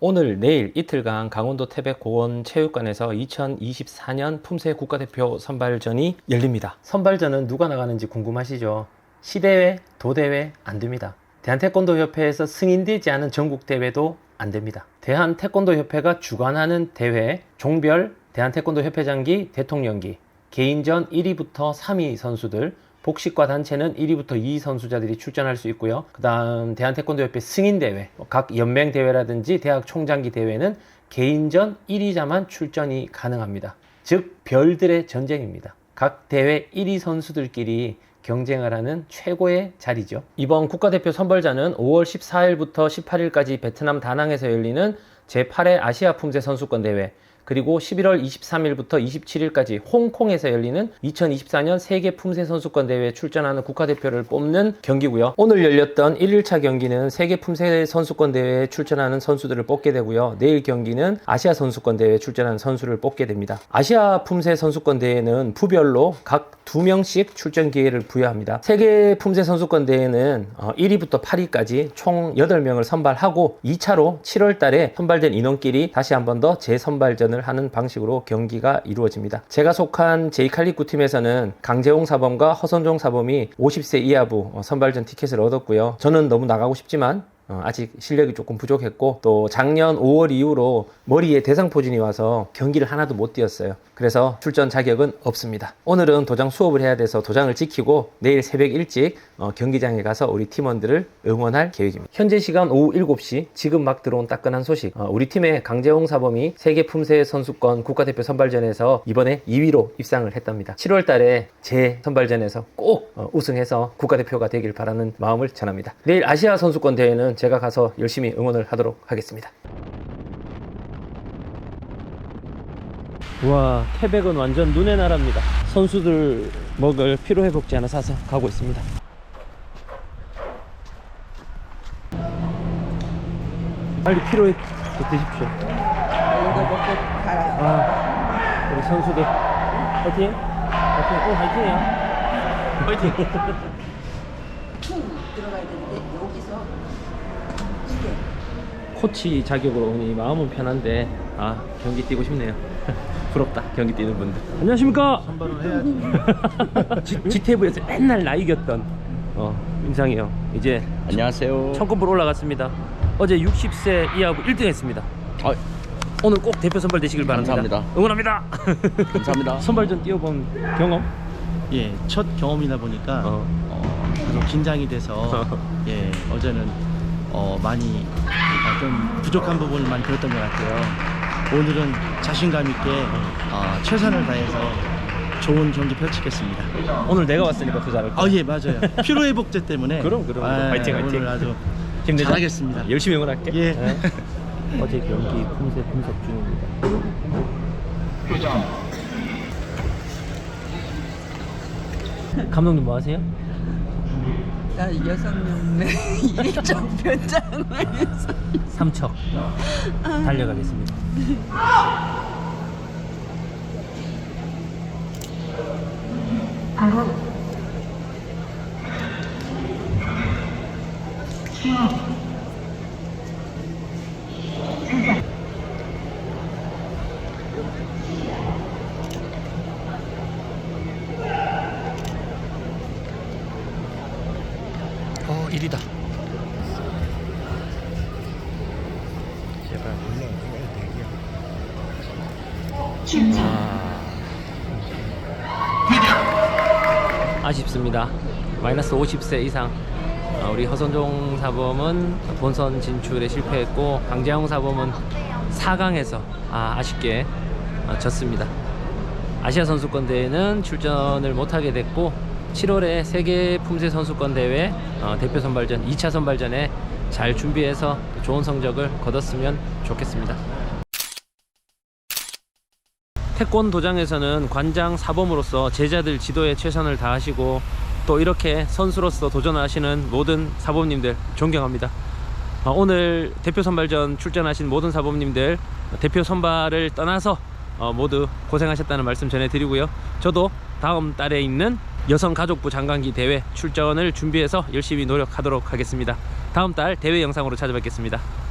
오늘 내일 이틀간 강원도 태백공원체육관에서 2024년 품새 국가대표 선발전이 열립니다. 선발전은 누가 나가는지 궁금하시죠? 시대회, 도대회 안 됩니다. 대한태권도협회에서 승인되지 않은 전국 대회도 안 됩니다. 대한태권도협회가 주관하는 대회, 종별 대한태권도협회장기, 대통령기, 개인전 1위부터 3위 선수들, 복식과 단체는 1위부터 2위 선수자들이 출전할 수 있고요. 그 다음 대한태권도협회 승인대회, 각 연맹대회라든지 대학 총장기 대회는 개인전 1위자만 출전이 가능합니다. 즉, 별들의 전쟁입니다. 각 대회 1위 선수들끼리 경쟁을 하는 최고의 자리죠. 이번 국가대표 선발자는 5월 14일부터 18일까지 베트남 다낭에서 열리는 제8회 아시아 품새 선수권 대회, 그리고 11월 23일부터 27일까지 홍콩에서 열리는 2024년 세계 품새 선수권 대회에 출전하는 국가대표를 뽑는 경기고요. 오늘 열렸던 1일차 경기는 세계 품새 선수권 대회에 출전하는 선수들을 뽑게 되고요. 내일 경기는 아시아 선수권 대회에 출전하는 선수를 뽑게 됩니다. 아시아 품새 선수권 대회는 부별로 각 2명씩 출전 기회를 부여합니다. 세계 품새 선수권 대회는 1위부터 8위까지 총 8명을 선발하고 2차로 7월 달에 선발된 인원끼리 다시 한 번 더 재선발전을 하는 방식으로 경기가 이루어집니다. 제가 속한 제이칼리쿠 팀에서는 강재홍 사범과 허선종 사범이 50세 이하부 어, 선발전 티켓을 얻었고요. 저는 너무 나가고 싶지만 어, 아직 실력이 조금 부족했고 또 작년 5월 이후로 머리에 대상포진이 와서 경기를 하나도 못 뛰었어요. 그래서 출전 자격은 없습니다. 오늘은 도장 수업을 해야 돼서 도장을 지키고 내일 새벽 일찍 어, 경기장에 가서 우리 팀원들을 응원할 계획입니다. 현재 시간 오후 7시 지금 막 들어온 따끈한 소식 어, 우리 팀의 강재홍 사범이 세계 품새 선수권 국가대표 선발전에서 이번에 2위로 입상을 했답니다. 7월 달에 제 선발전에서 꼭 어, 우승해서 국가대표가 되길 바라는 마음을 전합니다. 내일 아시아 선수권 대회는 제가 가서 열심히 응원을 하도록 하겠습니다. 와 태백은 완전 눈의 나라입니다. 선수들 먹을 피로 회복제 하나 사서 가고 있습니다. 빨리 피로 회 드십시오. 이거 먹고 가라. 아 우리 선수들 파이팅! 파이팅! 오 파이팅이야! 파이팅! 퉁 들어가야 되는데 여기서 코치 자격으로 오니 마음은 편한데 아 경기 뛰고 싶네요. 부럽다 경기 뛰는 분들. 안녕하십니까? 선발을 해야지. G, G테이블에서 맨날 나 이겼던 어 임상이 형 이제 안녕하세요. 청급으로 올라갔습니다. 어제 60세 이하부 1등 했습니다. 아, 오늘 꼭 대표 선발 되시길 바랍니다. 감사합니다. 응원합니다. 감사합니다. 선발전 뛰어본 경험? 예, 첫 경험이다 보니까 어. 어, 계속 긴장이 돼서 예, 어제는 어, 많이 어, 좀 부족한 부분을 많이 들었던 것 같아요. 오늘은 자신감 있게 어, 최선을 다해서 좋은 경기 펼치겠습니다. 오늘 내가 왔으니까 더 잘할 거야. 아, 예, 맞아요. 피로 회복제 때문에 그럼, 그럼. 아, 화이팅, 화이팅. 오늘 아주 힘내자. 잘하겠습니다. 열심히 응원할게. 예. 네. 어제 경기 품새 분석 중입니다. 감독님 뭐 하세요? 나 여섯 명의 일정 변장을 해서 삼척 달려가겠습니다. 어, 1위다. 제발. 아... 아쉽습니다. 마이너스 50세 이상. 아, 우리 허선종 사범은 본선 진출에 실패했고 강재영 사범은 4강에서 아, 아쉽게 어, 졌습니다. 아시아 선수권 대회는 출전을 못하게 됐고 7월에 세계 품새 선수권 대회 어, 대표 선발전 2차 선발전에 잘 준비해서 좋은 성적을 거뒀으면 좋겠습니다. 태권 도장에서는 관장 사범으로서 제자들 지도에 최선을 다하시고 또 이렇게 선수로서 도전하시는 모든 사범님들 존경합니다. 어, 오늘 대표 선발전 출전하신 모든 사범님들 대표 선발을 떠나서 어, 모두 고생하셨다는 말씀 전해드리고요. 저도 다음 달에 있는 여성가족부 장관기 대회 출전을 준비해서 열심히 노력하도록 하겠습니다. 다음 달 대회 영상으로 찾아뵙겠습니다.